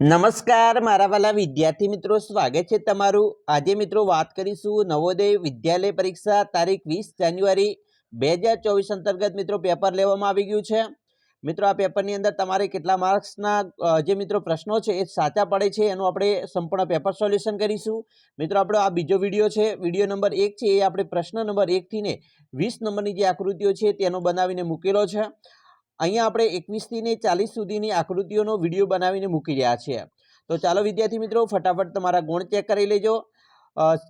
નમસ્કાર, મારા વાલા વિદ્યાર્થી મિત્રો, સ્વાગત છે તમારું. આજે મિત્રો વાત કરીશું નવોદય વિદ્યાલય પરીક્ષા તારીખ વીસ જાન્યુઆરી બે હજાર ચોવીસ અંતર્ગત મિત્રો પેપર લેવામાં આવી ગયું છે. મિત્રો, આ પેપરની અંદર તમારે કેટલા માર્ક્સના જે મિત્રો પ્રશ્નો છે એ સાચા પડે છે એનું આપણે સંપૂર્ણ પેપર સોલ્યુશન કરીશું. મિત્રો, આપણો આ બીજો વીડિયો છે. વીડિયો નંબર એક છે એ આપણે પ્રશ્ન નંબર એકથી ને વીસ નંબરની જે આકૃતિઓ છે તેનો બનાવીને મૂકેલો છે. અહીંયા આપણે એકવીસથી ને ચાલીસ સુધીની આકૃતિઓનો વીડિયો બનાવીને મૂકી રહ્યા છીએ. તો ચાલો વિદ્યાર્થી મિત્રો, ફટાફટ તમારા ગુણ ચેક કરી લેજો.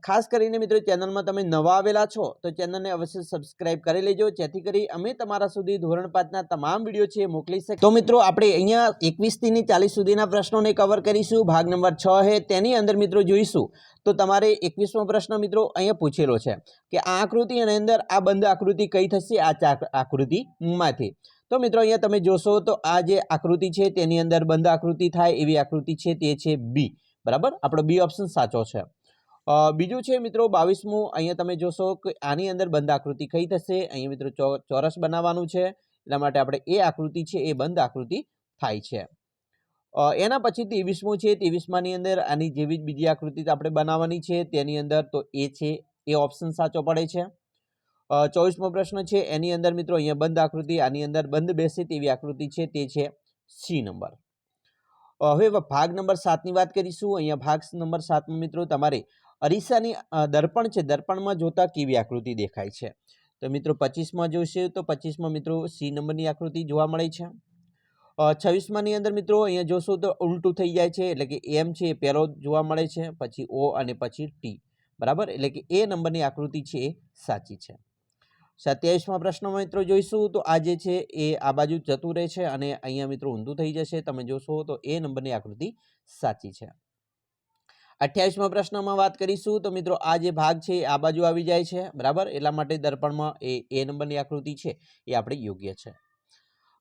ખાસ કરીને મિત્રો ચેનલમાં તમે નવા આવેલા છો, તો ચેનલને અવશ્ય સબસ્ક્રાઇબ કરી લેજો, જેથી કરી અમે તમારા સુધી ધોરણ પાંચના તમામ વીડિયો છે મોકલી શકીએ. તો મિત્રો, આપણે અહીંયા એકવીસથી ચાલીસ સુધીના પ્રશ્નોને કવર કરીશું. ભાગ નંબર છ છે તેની અંદર મિત્રો જોઈશું. તો તમારે એકવીસમો પ્રશ્ન મિત્રો અહીંયા પૂછેલો છે કે આ આકૃતિ અને અંદર આ બંધ આકૃતિ કઈ થશે? આ આકૃતિમાંથી તો મિત્રો અહીંયા તમે જોશો તો આ જે આકૃતિ છે તેની અંદર બંધ આકૃતિ થાય એવી આકૃતિ છે તે છે બી. બરાબર? આપણો બી ઓપ્શન સાચો છે. બીજું છે મિત્રો બાવીસમું, અહીંયા તમે જોશો કે આની અંદર બંધ આકૃતિ કઈ થશે? અહીંયા મિત્રો ચોરસ બનાવવાનું છે. એટલા માટે આપણે એ આકૃતિ છે એ બંધ આકૃતિ થાય છે. એના પછી ત્રેવીસમું છે, ત્રેવીસમાની અંદર આની જેવી જ બીજી આકૃતિ આપણે બનાવવાની છે. તેની અંદર તો એ છે, એ ઓપ્શન સાચો પડે છે. ચોવીસમો પ્રશ્ન છે, એની અંદર મિત્રો અહીંયા બંધ આકૃતિ, આની અંદર બંધ બેસે તેવી આકૃતિ છે, તે છે સી નંબર. હવે ભાગ નંબર સાતની વાત કરીશું. અહીંયા ભાગ નંબર સાતમાં મિત્રો તમારે અરીસાની દર્પણ છે, દર્પણમાં જોતા કેવી આકૃતિ દેખાય છે? તો મિત્રો પચીસમાં જોઈશે તો પચીસમાં મિત્રો સી નંબરની આકૃતિ જોવા મળે છે. છવ્વીસમાંની અંદર મિત્રો અહીંયા જોશો તો ઉલટું થઈ જાય છે, એટલે કે એમ છે એ પહેલો જોવા મળે છે, પછી ઓ અને પછી ટી. બરાબર? એટલે કે એ નંબરની આકૃતિ છે એ સાચી છે. સત્યાવીસમાં પ્રશ્નમાં મિત્રો જોઈશું તો આજે છે એ આ બાજુ જતું રહે છે અને અહીંયા મિત્રો ઊંધું થઈ જશે. તમે જોશો તો એ નંબરની આકૃતિ સાચી છે. અઠ્યાવીસમાં પ્રશ્નમાં વાત કરીશું તો મિત્રો આ જે ભાગ છે આ બાજુ આવી જાય છે, બરાબર? એટલા માટે દર્પણમાં એ એ નંબરની આકૃતિ છે, એ આપણે યોગ્ય છે.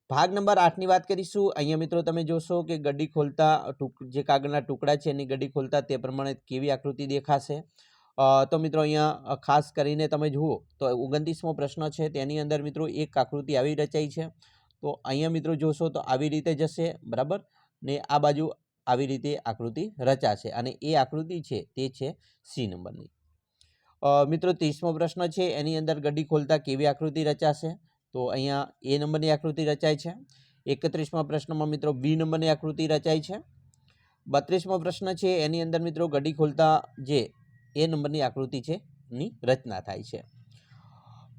ભાગ નંબર આઠની વાત કરીશું. અહીંયા મિત્રો તમે જોશો કે ગડી ખોલતા જે કાગળના ટુકડા છે એની ગડી ખોલતા તે પ્રમાણે કેવી આકૃતિ દેખાશે? તો મિત્રો અહીંયા ખાસ કરીને તમે જુઓ, તો ઓગણત્રીસમો પ્રશ્ન છે, તેની અંદર મિત્રો એક આકૃતિ આવી રચાઈ છે. તો અહીંયા મિત્રો જોશો તો આવી રીતે જશે, બરાબર? ને આ બાજુ આવી રીતે આકૃતિ રચાશે અને એ આકૃતિ છે તે છે સી નંબરની. મિત્રો ત્રીસમો પ્રશ્ન છે, એની અંદર ગડી ખોલતા કેવી આકૃતિ રચાશે? તો અહીંયા એ નંબરની આકૃતિ રચાય છે. એકત્રીસમાં પ્રશ્નમાં મિત્રો બી નંબરની આકૃતિ રચાય છે. બત્રીસમો પ્રશ્ન છે, એની અંદર મિત્રો ગડી ખોલતા જે એ નંબરની આકૃતિ છે ની રચના થાય છે.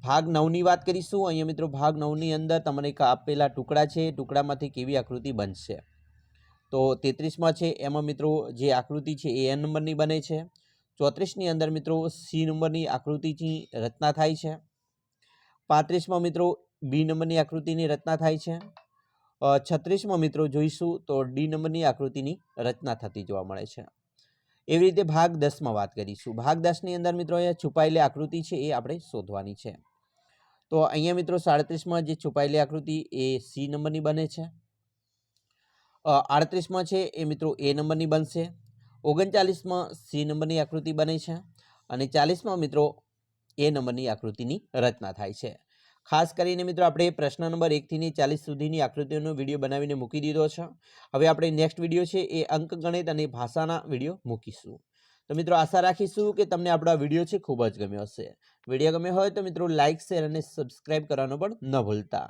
ભાગ નવની વાત કરીશું. અહીંયા મિત્રો ભાગ નવની અંદર તમને એક આપેલા ટુકડા છે. ટુકડામાંથી કેવી આકૃતિ બનશે? તો તેત્રીસમાં છે. એમાં મિત્રો જે આકૃતિ છે એ એન નંબરની બને છે. ચોત્રીસની અંદર મિત્રો સી નંબરની આકૃતિની રચના થાય છે. પાંત્રીસમાં મિત્રો બી નંબરની આકૃતિની રચના થાય છે. છત્રીસમાં મિત્રો જોઈશું તો ડી નંબરની આકૃતિની રચના થતી જોવા મળે છે. એવી રીતે ભાગ દસમાં વાત કરીશું. ભાગ દસની અંદર મિત્રો અહીંયા છુપાયેલી આકૃતિ છે એ આપણે શોધવાની છે. તો અહીંયા મિત્રો સાડત્રીસમાં જે છુપાયેલી આકૃતિ એ સી નંબરની બને છે. આડત્રીસમાં છે એ મિત્રો એ નંબરની બનશે. ઓગણચાલીસમાં સી નંબરની આકૃતિ બને છે. અને ચાલીસમાં મિત્રો એ નંબરની આકૃતિની રચના થાય છે. ખાસ કરીને મિત્રો આપણે પ્રશ્ન નંબર એકથી ચાલીસ સુધીની આકૃતિઓનો વીડિયો બનાવીને મૂકી દીધો છે. હવે આપણે નેક્સ્ટ વીડિયો છે એ અંક ગણિત અને ભાષાના વીડિયો મૂકીશું. તો મિત્રો આશા રાખીશું કે તમને આપણો આ વીડિયો છે ખૂબ જ ગમ્યો હશે. વીડિયો ગમ્યો હોય તો મિત્રો લાઇક શેર અને સબસ્ક્રાઇબ કરવાનો પણ ન ભૂલતા.